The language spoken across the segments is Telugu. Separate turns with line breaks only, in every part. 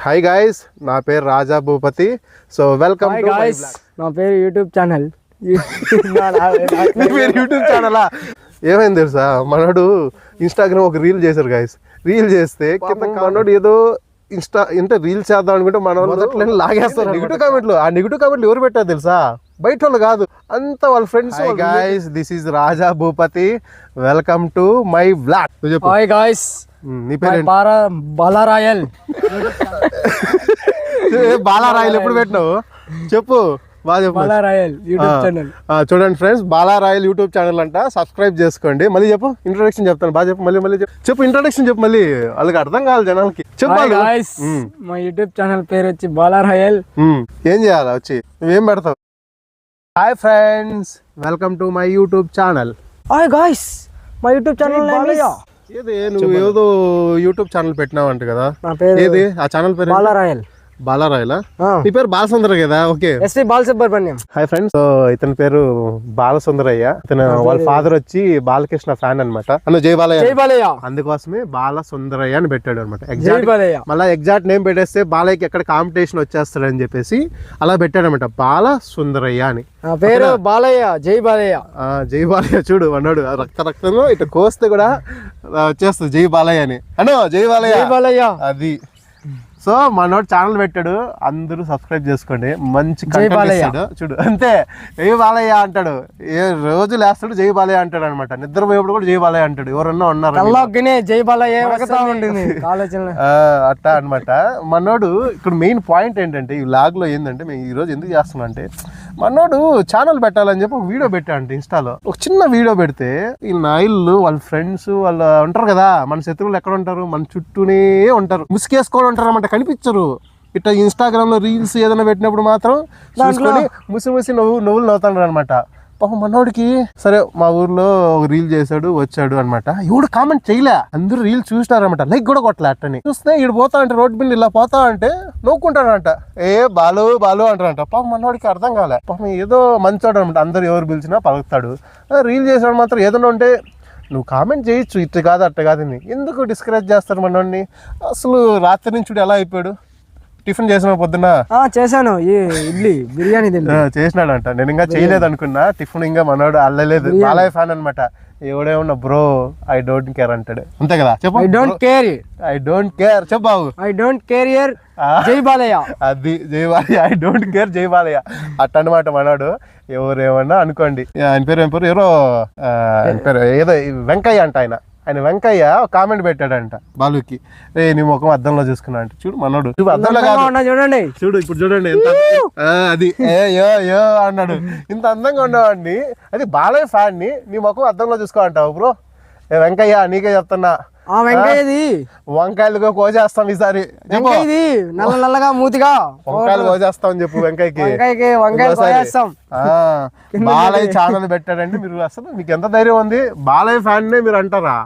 హాయ్ గాయస్ నా పేరు Raja Bhupathi. So welcome to
guys నా పేరు యూట్యూబ్ ఛానల్
పేరు యూట్యూబ్ ఛానలా ఏమైంది తెలుసా? మనోడు ఇన్స్టాగ్రామ్ ఒక రీల్ చేశారు గాయస్ రీల్ చేస్తే కింద మనోడు ఏదో ఇన్స్టా అంటే రీల్ చేద్దాం అనుకుంటే మన లాగేస్తారు నెగిటివ్ కామెంట్లు ఆ నెగిటివ్ కామెంట్లు ఎవరు పెట్టారు తెలుసా? బయట వాళ్ళు కాదు. అంత వాళ్ళ friends guys this is Raja Bhupathi welcome to my చెప్పు.
హాయ్ గాయ్స్
నీ పేరు
బాలారాయల్
బాలారాయలు ఎప్పుడు పెట్టినావు? చెప్పు.
బాలారాయల్ యూట్యూబ్ ఛానల్
చూడండి ఫ్రెండ్స్ బాలారాయల్ యూట్యూబ్ ఛానల్ అంట. సబ్స్క్రైబ్ చేసుకోండి. మళ్ళీ చెప్పు. ఇంట్రొడక్షన్ చెప్తాను. బాగా చెప్పు. మళ్ళీ మళ్ళీ చెప్పు. చెప్పు ఇంట్రొడక్షన్ చెప్పు మళ్ళీ. వాళ్ళకి అర్థం కావాలి జనాలకి. చెప్పాలి
మా యూట్యూబ్ ఛానల్ పేరు వచ్చి బాలారాయల్
ఏం చేయాలి వచ్చి? నువ్వేం పెడతావు? Hi friends welcome to my YouTube channel
hi guys మా యూట్యూబ్ ఛానల్
ఏది? నువ్వు ఏదో యూట్యూబ్ ఛానల్ పెట్టినావు అంట కదా.
నా పేరు
ఏది? ఆ ఛానల్ పేరు?
బాలారాయల్.
బాలారాయలా? నీ పేరు బాలసుందర్ కదా? Okay.
S V Balasubrahmanyam.
Hi friends ఇతని పేరు బాలసుందరయ్య. ఇతను వాళ్ళ ఫాదర్ వచ్చి బాలకృష్ణ ఫ్యాన్ అన్నమాట. అన్న జై బాలయ్య.
జై బాలయ్య
అందుకోసమే బాలసుందరయ్య అని పెట్టాడు అనమాట ఎగ్జాక్ట్
బాలయ్య
మళ్ళీ ఎగ్జాక్ట్ నేమ్ పెట్టేస్తే బాలయ్యకి ఎక్కడ కాంపిటీషన్ వచ్చేస్తాడని చెప్పేసి అలా పెట్టాడు అనమాట బాల సుందరయ్య అని
పేరు బాలయ్య జై బాలయ్య
జై బాలయ్య చూడు అన్నాడు. రక్త రక్తంలో ఇటు కోస్తే కూడా వచ్చేస్తుంది జై బాలయ్య అని. అను జై బాలయ్య.
బాలయ్య.
అది. సో మనోడు ఛానల్ పెట్టాడు. అందరూ సబ్స్క్రైబ్ చేసుకోండి. మంచి. ఇస్తాడు. చూడు అంతే. జై బాలయ్య అంటాడు. ఏ రోజు లేస్తాడు జై బాలయ్య అంటాడు అనమాట నిద్రపోయేప్పుడు కూడా జై బాలయ్య అంటాడు. ఎవరన్నా ఉన్నారు
జై బాలయ్య
అట్టా అన్నమాట. మనోడు ఇక్కడ మెయిన్ పాయింట్ ఏంటంటే ఈ లాగ్లో ఏంటంటే మేము ఈ రోజు ఎందుకు చేస్తున్నాం అంటే మనోడు ఛానల్ పెట్టాలని చెప్పి ఒక వీడియో పెట్టాడంట ఇన్స్టాలో ఒక చిన్న వీడియో పెడితే ఈ నాయిల్లు వాళ్ళ ఫ్రెండ్స్ వాళ్ళు ఉంటారు కదా మన శత్రువులు ఎక్కడ ఉంటారు? మన చుట్టూనే ఉంటారు. ముసుకేసుకొని ఉంటారు అన్నమాట కనిపించరు. ఇట్లా ఇన్స్టాగ్రామ్లో రీల్స్ ఏదైనా పెట్టినప్పుడు మాత్రం చూసుకొని ముసి ముసి నవ్వు నవ్వులు నవ్వుతాడు అనమాట పాపం మనోడికి. సరే మా ఊర్లో ఒక రీల్ చేశాడు వచ్చాడు అనమాట ఎవడు కామెంట్ చేయలే. అందరూ రీల్ చూసినారనమాట లైక్ కూడా కొట్టలే అట్టని. చూస్తే ఈడు పోతా అంటే రోడ్ బిల్ ఇలా పోతా అంటే నవ్వుకుంటాడంట ఏ బాలు బాలు అంటారంట పాపం మనోడికి అర్థం కాలే. పాపం ఏదో మంచోడు అనమాట అందరు ఎవరు పిలిచినా పలుకుతాడు. రీల్ చేసాడు మాత్రం ఏదైనా ఉంటే నువ్వు కామెంట్ చేయొచ్చు. ఇట్ట కాదు అట్ట కాదు అని. ఎందుకు డిస్కరేజ్ చేస్తారు మనోడిని? అసలు రాత్రి నుంచి ఎలా అయిపోయాడు? టిఫిన్ చేసిన పొద్దున్న?
చేశాను. ఈ ఇడ్లీ బిర్యానీ
చేసినాడంట. నేను ఇంకా చేయలేదు అనుకున్నా. టిఫిన్ ఇంకా మనోడు అల్లలేదు. బాలయ్య ఫ్యాన్ అనమాట ఎవడేమన్నా బ్రో ఐ డోంట్ కేర్ అంటాడు. అంతే కదా? చెప్పు.
I don't care
I don't care చెప్పు బాబు.
ఐ డోంట్ కేర్ ఇయర్
ఆ.
జై బాలయ్య.
అది జై బాలయ్య. ఐ డోంట్ కేర్ జై బాలయ్య. అట్ట అనమాట మనోడు. ఎవరేమన్నా అనుకోండి. ఆయన పేరు ఏం పేరు? ఎవరో ఆయన పేరు ఏదో వెంకయ్య అంట ఆయన. ఆయన వెంకయ్య కామెంట్ పెట్టాడంట బాలుకి ఏ నీ ముఖం అద్దంలో చూసుకున్నా అంటే. చూడు మనోడు. చూడు అద్దంలో కాదు.
చూడండి.
చూడు ఇప్పుడు చూడండి ఎంత అది. ఏ యో యో అన్నాడు. ఇంత అందంగా ఉండేవాడిని అది బాలయ్య ఫ్యాన్ని నీ ముఖం అద్దంలో చూసుకో అంటావు బ్రో. ఏ వెంకయ్య నీకే చెప్తున్నా.
ఆ వెంకయ్యది.
వంకాయలుగా కోసేస్తాం ఈసారి.
వెంకయ్యది. నల్ల నల్లగా మూతిగా.
వంకాయలు కోసేస్తాం చెప్పు వెంకయ్యకి.
వంకాయకి వంకాయలు. కోసేస్తాం.
బాలయ్య ఛానల్ పెట్టాడంటే మీరు అసలు. మీకు ఎంత ధైర్యం ఉంది? బాలయ్య ఫ్యాన్ నే మీరు అంటారా?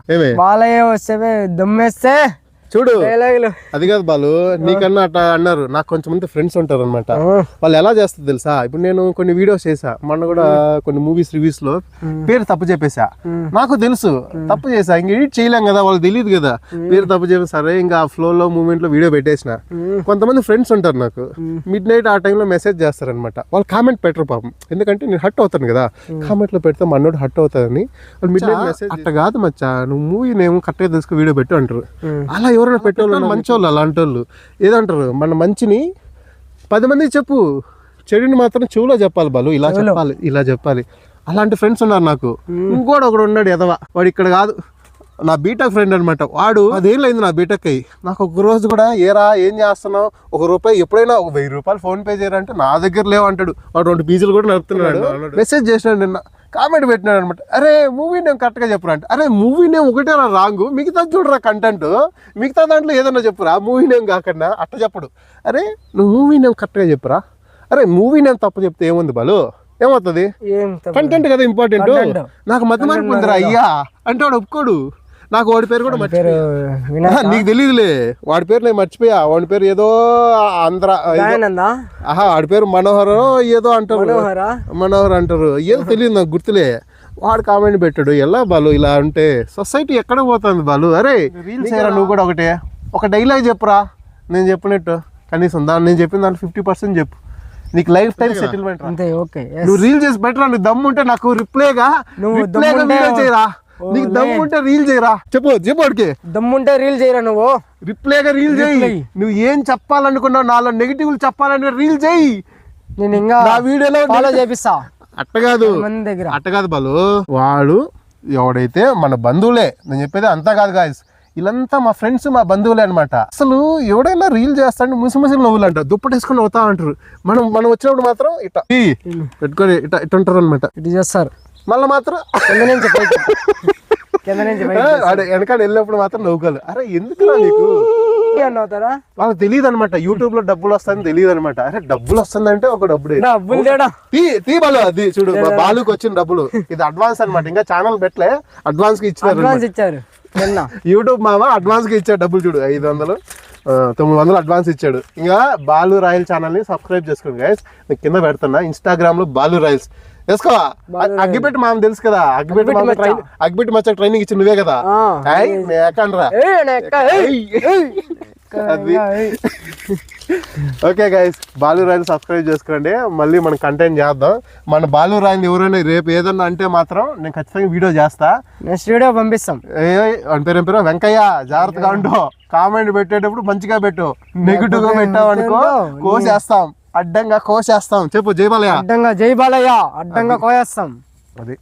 బాలయ్య వస్తే దమ్మేస్తే.
చూడు. అది కాదు బాలు నీకన్నా అట్లా అన్నారు. నాకు కొంచెం మంది ఫ్రెండ్స్ ఉంటారు అనమాట వాళ్ళు ఎలా చేస్తారు తెలుసా? ఇప్పుడు నేను కొన్ని వీడియోస్ చేసా మొన్న కూడా కొన్ని మూవీస్ రివ్యూస్లో పేరు తప్పు చెప్పేసా నాకు తెలుసు. తప్పు చేసా ఇంక ఎడిట్ చేయలేం కదా వాళ్ళకి తెలియదు కదా. పేరు తప్పు చెప్పి సరే ఇంకా ఆ ఫ్లో లో మూమెంట్లో వీడియో పెట్టేసిన కొంతమంది ఫ్రెండ్స్ ఉంటారు నాకు. మిడ్ నైట్ ఆ టైంలో మెసేజ్ చేస్తారనమాట వాళ్ళు కామెంట్ పెట్టరు పాపం. ఎందుకంటే నేను హట్ అవుతాను కదా. కామెంట్లో పెడితే మన్నోడు హట్ అవుతారని వాళ్ళు మిడ్ నైట్ మెసేజ్ అట్ట కాదు మచ్చా. నువ్వు మూవీ నేమో కరెక్ట్గా తెలుసుకు వీడియో పెట్టు అంటారు. అలా ఎవరైనా పెట్టేవాళ్ళు మంచి వాళ్ళు అలాంటి వాళ్ళు ఏదంటారు? మన మంచిని పది మందికి చెప్పు. చెడుని మాత్రం చెవులో చెప్పాలి బాలు. ఇలా చెప్పాలి ఇలా చెప్పాలి. అలాంటి ఫ్రెండ్స్ ఉన్నారు నాకు. ఇంకోటి ఒకడు ఉన్నాడు ఎదవ వాడు ఇక్కడ కాదు. నా బీటెక్ ఫ్రెండ్ అనమాట వాడు అదేళ్ళు అయింది నా బీటెక్ అయ్యి నాకు ఒక రోజు కూడా ఏరా ఏం చేస్తున్నావు? ఒక రూపాయి ఎప్పుడైనా ఒక వెయ్యి రూపాయలు ఫోన్ పే చేయరంటే నా దగ్గర లేవు అంటాడు. వాడు రెండు పీజీలు కూడా నడుపుతున్నాడు. మెసేజ్ చేసినాడు నిన్న. కామెంట్ పెట్టినాడు అనమాట అరే మూవీ నేమ్ కరెక్ట్గా చెప్పురా అంటే అరే మూవీ నేమ్ ఒకటే రాంగ్ మిగతా చూడరా కంటెంట్ మిగతా దాంట్లో ఏదన్నా చెప్పురా మూవీ నేమ్ కాకుండా అట్ట చెప్పడు. అరే నువ్వు మూవీ నేమ్ కరెక్ట్గా చెప్పురా? అరే మూవీ నేమ్ తప్పు చెప్తే ఏముంది బాలు? ఏమవుతుంది. కంటెంట్ కదా ఇంపార్టెంట్. నాకు మధ్య మార్పు అయ్యా అంటే వాడు ఒప్పుకోడు. నాకు వాడి పేరు కూడా
పేరు
మర్చిపోయా నీకు తెలియదులే వాడి పేరు నేను మర్చిపోయా. వాడి పేరు ఏదో ఆంధ్ర ఏదో-
దయానందా?
ఆహా వాడి పేరు మనోహరం ఏదో అంటారు.
మనోహరా?
మనోహర్ అంటారు. ఏదో తెలియదు నాకు గుర్తులే. వాడు కామెంట్ పెట్టాడు ఎలా బాలు ఇలా అంటే సొసైటీ ఎక్కడ పోతుంది బాలు? అరే రీల్స్ నువ్వు కూడా ఒకటే. ఒక డైలాగ్ చెప్పురా. నేను చెప్పినట్టు. కనీసం దాన్ని నేను చెప్పిన దాంట్లో ఫిఫ్టీ పర్సెంట్ చెప్పు. నీకు లైఫ్ టైం సెటిల్మెంట్
అంతే ఓకే. yes.
నువ్వు రీల్ చేసి బెటర్ నీకు దమ్ము ఉంటే నాకు రిప్లేగా
నువ్వు
రిప్లేగా
దమ్ముంటే-
వీడియో చేయరా? నీకు
లే.
దమ్ము ఉంటే రీల్ చేయరా? చెప్పు చెప్పు వాడికి.
దమ్ముంటే రీల్ చేయరా నువ్వు?
రిప్లేగా రీల్ చేయి. నువ్వు ఏం చెప్పాలనుకున్నావు నాలో నెగిటివ్లు చెప్పాలంటే రీల్ చేయి.
నేను ఇంకా
నా వీడియోలో
ఫాలో చేపిస్తా.
అట్ట కాదు.
మంది దగ్గర.
అట్ట కాదు బాలు. వాడు ఎవడైతే మన బంధువులే నేను చెప్పేది అంతా కాదు గాయస్ వీళ్ళంతా మా ఫ్రెండ్స్ మా బంధువులే అనమాట అసలు ఎవడైనా రీల్ చేస్తాడు ముసి ముసి నవ్వులు అంట దుప్పటి వేసుకొని అవుతా అంటారు. మనం మనం వచ్చినప్పుడు మాత్రం ఇట్ట. ఈ పెట్టుకొని ఇట్ట ఇట్ట ఉంటారు అనమాట
ఇటు చేస్తారు.
మళ్ళీ మాత్రం
కింద నుంచి పైకి కింద నుంచి పైకి
ఆడ వెనకాల వెళ్ళినప్పుడు మాత్రం నవ్వుకోవాలి అరే ఎందుకురా నీకు?
అన్నవుతారా
వాళ్ళకి తెలియదు అనమాట యూట్యూబ్లో డబ్బులు వస్తాయని తెలియదు అనమాట అరే డబ్బులు వస్తుందంటే ఒక డబ్బుడే.
డబ్బులు తేడా.
తీ తీ బాలు అది చూడు బాలుకి వచ్చిన డబ్బులు. ఇది అడ్వాన్స్ అన్నమాట. ఇంకా ఛానల్ పెట్టలే అడ్వాన్స్కి
అడ్వాన్స్ ఇచ్చారు. నిన్న.
యూట్యూబ్ మామ అడ్వాన్స్గా ఇచ్చాడు డబ్బులు చూడు ఐదు వందలు. తొమ్మిది వందలు అడ్వాన్స్ ఇచ్చాడు. ఇంకా బాలు రాయల్ ఛానల్ని సబ్స్క్రైబ్ చేసుకోండి గైస్ నేను కింద పెడుతున్నా. ఇన్స్టాగ్రామ్లో బాలు రాయల్స్. వేసుకో. అగ్గిపెట్టి మామ తెలుసు కదా. అగ్గిపెట్టి మామ ట్రైన్ అగ్గిపెట్టి మచ్చ ట్రైనింగ్ ఇచ్చి నువ్వే కదా. అది. Okay guys Balu Royal subscribe చేసుకోండి మళ్ళీ మనం కంటెంట్ చేద్దాం. మన బాలు ఎవరైనా రేపు ఏదన్నా అంటే మాత్రం నేను ఖచ్చితంగా వీడియో చేస్తా.
నెక్స్ట్ వీడియో పంపిస్తాం.
ఏ అని పేరు పేరు? వెంకయ్య జాగ్రత్తగా ఉండు. కామెంట్ పెట్టేటప్పుడు మంచిగా పెట్టు. నెగిటివ్గా పెట్టావు అనుకో కోసేస్తాం. అడ్డంగా కోసేస్తాం. చెప్పు జయమాలయ
అడ్డంగా జై బాలయ్య అడ్డంగా కోయేస్తాం.
అది.